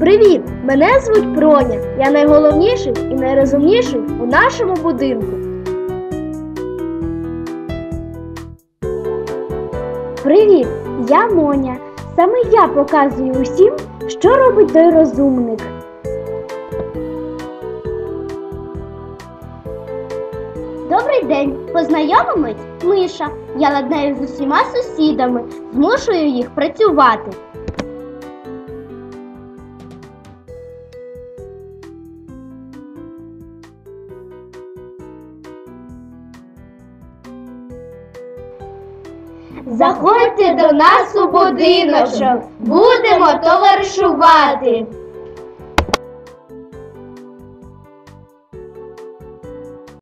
Привіт! Мене звуть Проня. Я найголовніший і найрозумніший у нашому будинку. Привіт! Я Моня. Саме я показую усім, що робить той розумник. Добрий день! Познайомимось? Миша. Я ладнаю з усіма сусідами, змушую їх працювати. Заходьте до нас у будиночок, будемо товаришувати.